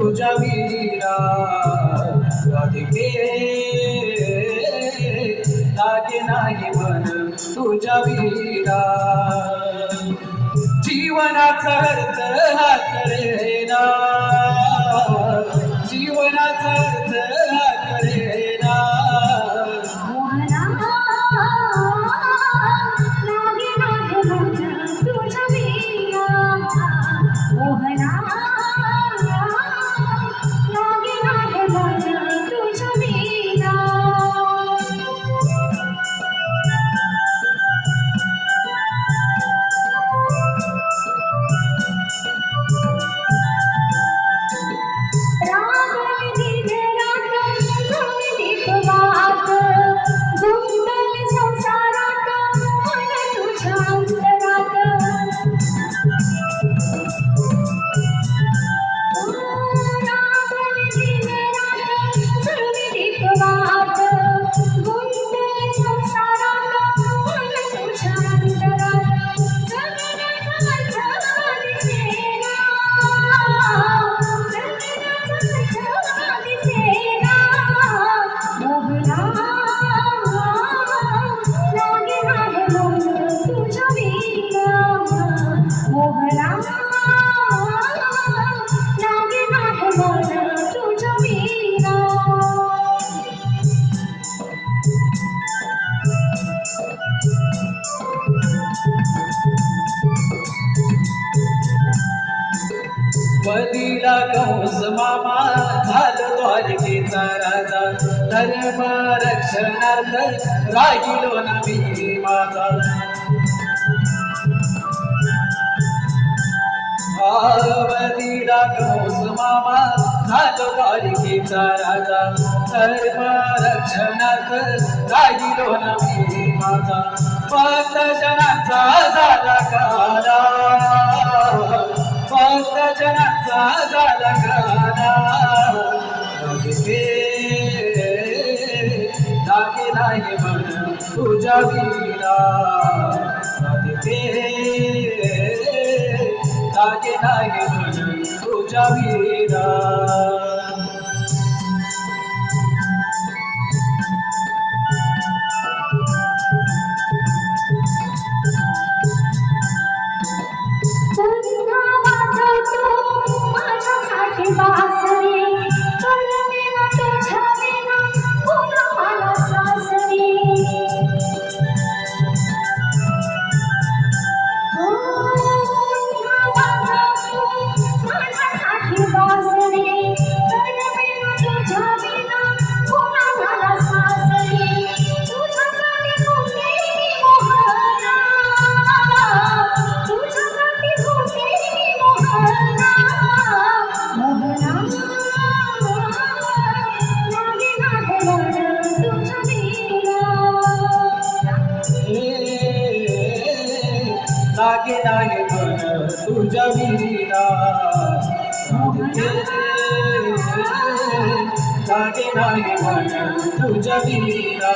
तुझ्या वीरा राधिके लागे नाही मन तुझ्या वीरा जीवनाचा अर्थ हा कळेना दिला कंस मामा झालं द्वारकेचा राजा. धर्म रक्षणार्थ राहिलो नवी माझा. वदिला कंस मामा झालो द्वारकेचा राजा. धर्म रक्षणार्थ राहिलो नवी माझा. पाच जनाचा झाला काला जनाचा झाला गाना नाही मन तुझ्या वीरा लागे नाही मन तुझ्या वीरा लागे नाही मन तुझ्या वीरा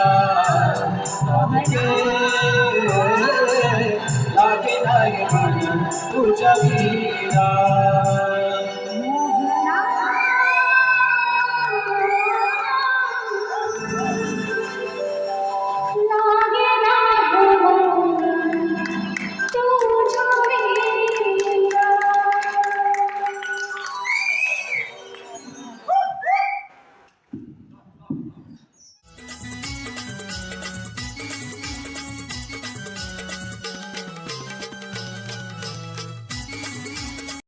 लागे नाही मन तुझ्या वीरा